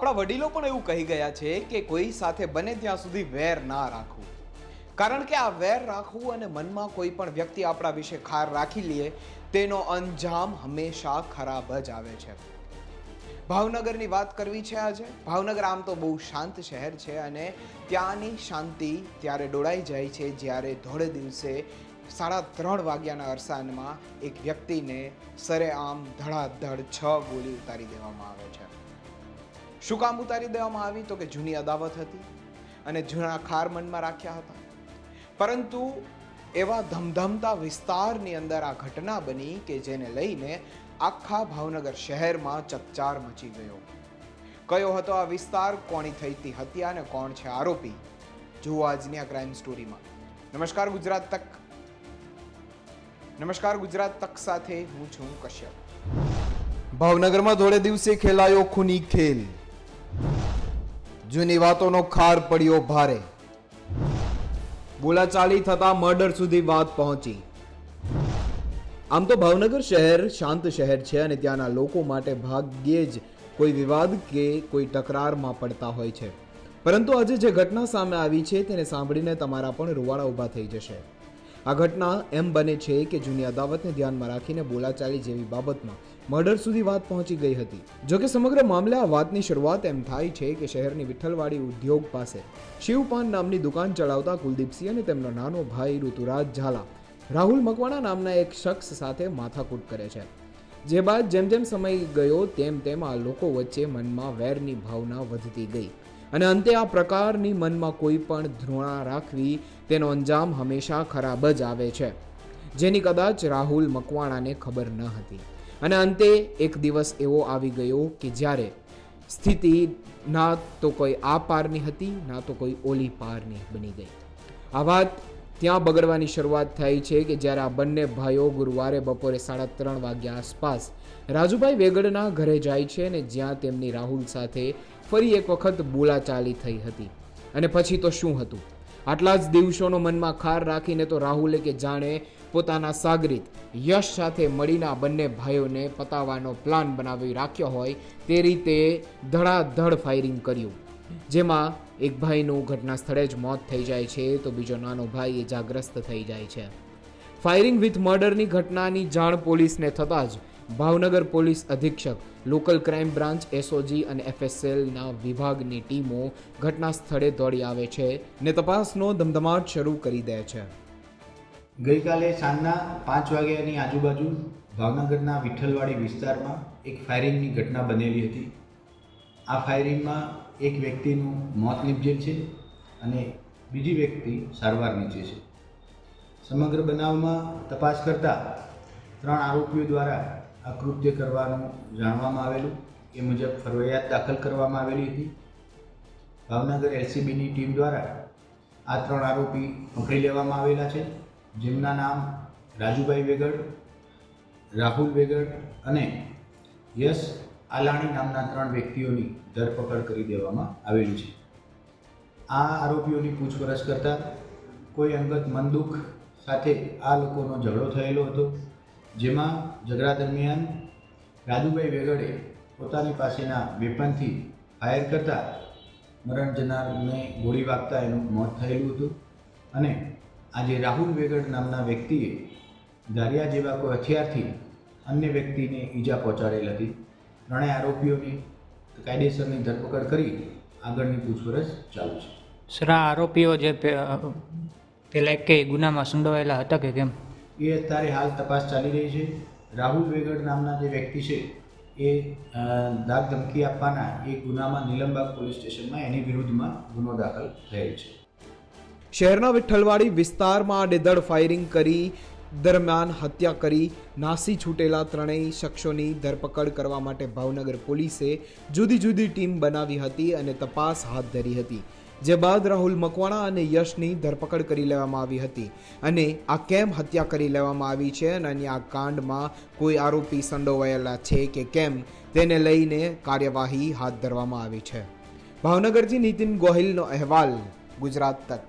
આપણા વડીલો પણ એવું કહી ગયા છે કે કોઈ સાથે બને ત્યાં સુધી વેર ના રાખવું. કારણ કે આ વેર રાખવું અને મનમાં કોઈ પણ વ્યક્તિ આપણા વિશે ખાર રાખી લે, તેનો અંજામ હંમેશા ખરાબ જ આવે છે. ભાવનગરની વાત કરવી છે આજે? ભાવનગર આમ તો બહુ શાંત શહેર છે અને ત્યાંની શાંતિ ત્યારે ડોળાઈ જાય છે જ્યારે ધોળે દિવસે સાડા ત્રણ વાગ્યાના અરસાનમાં એક વ્યક્તિને સરેઆમ ધડાધડ છ ગોળી ઉતારી દેવામાં આવે છે. શું કામ ઉતારી દેવામાં આવી? તો કે જૂની અદાવત હતી અને જૂના ખાર મનમાં રાખ્યા હતા. પરંતુ એવા ધમધમતા વિસ્તારની અંદર આ ઘટના બની કે જેને લઈને આખા ભાવનગર શહેરમાં ચકચાર મચી ગયો. કયો હતો આ વિસ્તાર, કોની થઈ હતી અને કોણ છે આરોપી? જુઓ આજની આ ક્રાઇમ સ્ટોરીમાં નમસ્કાર ગુજરાત તક. નમસ્કાર ગુજરાત તક સાથે હું છું કશ્યપ. ભાવનગરમાં ધોળે દિવસે ખેલાયો ખૂની ખેલ. જૂની વાતોનો ખાર પડ્યો ભારે. બોલાચાલી થતા મર્ડર સુધી વાત પહોંચી. આમ તો ભાવનગર શહેર શાંત શહેર છે અને ત્યાંના લોકો માટે ભાગ્યે જ કોઈ વિવાદ કે કોઈ તકરારમાં પડતા હોય છે. પરંતુ આજે જે ઘટના સામે આવી છે તેને સાંભળીને તમારા પણ રૂવાડા ઊભા થઈ જશે. આ ઘટના એમ બને છે કે જૂની અદાવતને ધ્યાનમાં રાખીને બોલાચાલી જેવી બાબતમાં મર્ડર સુધી વાત પહોંચી ગઈ હતી. જો કે સમગ્ર મામલે આ વાતની શરૂઆત એમ થાય છે કે શહેરની વિઠ્ઠલવાડી ઉદ્યોગ પાસે શિવપાન નામની દુકાન ચલાવતા કુલદીપસિંહ અને તેમનો નાનો ભાઈ ઋતુરાજ ઝાલા, રાહુલ મકવાણા નામના એક શખ્સ સાથે માથાકૂટ કરે છે. જે બાદ જેમ જેમ સમય ગયો તેમ તેમ આ લોકો વચ્ચે મનમાં વેરની ભાવના વધતી ગઈ. અને અંતે આ પ્રકારની મનમાં કોઈ પણ ધૃણા રાખવી તેનો અંજામ હંમેશા ખરાબ જ આવે છે, જેની કદાચ રાહુલ મકવાણાને ખબર ન હતી. અને અંતે એક દિવસ એવો આવી ગયો કે જ્યારે સ્થિતિ ના તો કોઈ આ પારની હતી, ના તો કોઈ ઓલી પારની બની ગઈ. આ વાત ત્યાં બગડવાની શરૂઆત થઈ છે કે જ્યારે આ બંને ભાઈઓ ગુરુવારે બપોરે સાડા ત્રણ વાગ્યા આસપાસ રાજુભાઈ વેગડના ઘરે જાય છે અને જ્યાં તેમની રાહુલ સાથે ફરી એક વખત બોલાચાલી થઈ હતી. અને પછી તો શું હતું? આટલા જ દિવસોનો મનમાં ખાર રાખીને તો રાહુલે કે જાણે પોતાના સાગરિત યશ સાથે મળીને આ બંને ભાઈઓને પતાવવાનો પ્લાન બનાવી રાખ્યો હોય તે રીતે ધડાધડ ફાયરિંગ કર્યું. જેમાં એક ભાઈનું ઘટના સ્થળે જ મોત થઈ જાય છે તો બીજો નાનો ભાઈ ઇજાગ્રસ્ત થઈ જાય છે. ફાયરિંગ વિથ મર્ડરની ઘટનાની જાણ પોલીસને થતાં જ ભાવનગર પોલીસ અધિક્ષક, લોકલ ક્રાઇમ બ્રાન્ચ એસઓજી અને એફએસએલના વિભાગની ટીમો ઘટના સ્થળે દોડી આવે છે ને તપાસનો ધમધમાટ શરૂ કરી દે છે. ગઈકાલે સાંજના પાંચ વાગ્યાની આજુબાજુ ભાવનગરના વિઠ્ઠલવાડી વિસ્તારમાં એક ફાયરિંગની ઘટના બનેલી હતી. આ ફાયરિંગમાં એક વ્યક્તિનું મોત નિપજેલ છે અને બીજી વ્યક્તિ સારવાર નીચે છે. સમગ્ર બનાવમાં તપાસ કરતાં ત્રણ આરોપીઓ દ્વારા આ કૃત્ય કરવાનું જાણવામાં આવેલું. એ મુજબ ફરજિયાત દાખલ કરવામાં આવેલી હતી. ભાવનગર એલસીબીની ટીમ દ્વારા આ ત્રણ આરોપી પકડી લેવામાં આવેલા છે. જેમના નામ રાજુભાઈ વેગડ, રાહુલ વેગડ અને યશ આલાણી નામના ત્રણ વ્યક્તિઓની ધરપકડ કરી દેવામાં આવેલી છે. આ આરોપીઓની પૂછપરછ કરતાં કોઈ અંગત મનદુખ સાથે આ લોકોનો ઝઘડો થયેલો હતો. જેમાં ઝઘડા દરમિયાન રાજુભાઈ વેગડે પોતાની પાસેના વેપનથી ફાયર કરતાં મરણ જનારને ગોળી વાગતા એનું મોત થયેલું હતું અને આજે રાહુલ વેગડ નામના વ્યક્તિએ ધારિયા જેવા કોઈ હથિયારથી અન્ય વ્યક્તિને ઈજા પહોંચાડેલ હતી. ત્રણેય આરોપીઓની કાયદેસરની ધરપકડ કરી આગળની પૂછપરછ ચાલુ છે. સર, આ આરોપીઓ જે પહેલાં એક ગુનામાં સંડોવાયેલા હતા કે કેમ? એ અત્યારે હાલ તપાસ ચાલી રહી છે. રાહુલ વેગડ નામના જે વ્યક્તિ છે, એ દાગ ધમકી આપવાના એ ગુનામાં નીલમબાગ પોલીસ સ્ટેશનમાં એની વિરુદ્ધમાં ગુનો દાખલ થયેલ છે. શહેરના વિઠ્ઠલવાડી વિસ્તારમાં આડેધડ ફાયરિંગ કરી, દરમિયાન હત્યા કરી, નાસી છૂટેલા ત્રણેય શખ્સોની ધરપકડ કરવા માટે ભાવનગર પોલીસે જુદી જુદી ટીમ બનાવી હતી અને તપાસ હાથ ધરી હતી. જે બાદ રાહુલ મકવાણા અને યશની ધરપકડ કરી લેવામાં આવી હતી. અને આ કેમ હત્યા કરી લેવામાં આવી છે અને આ કાંડમાં કોઈ આરોપી સંડોવાયેલા છે કે કેમ, તેને લઈને કાર્યવાહી હાથ ધરવામાં આવી છે. ભાવનગરથી નીતિન ગોહિલનો અહેવાલ ગુજરાત તક.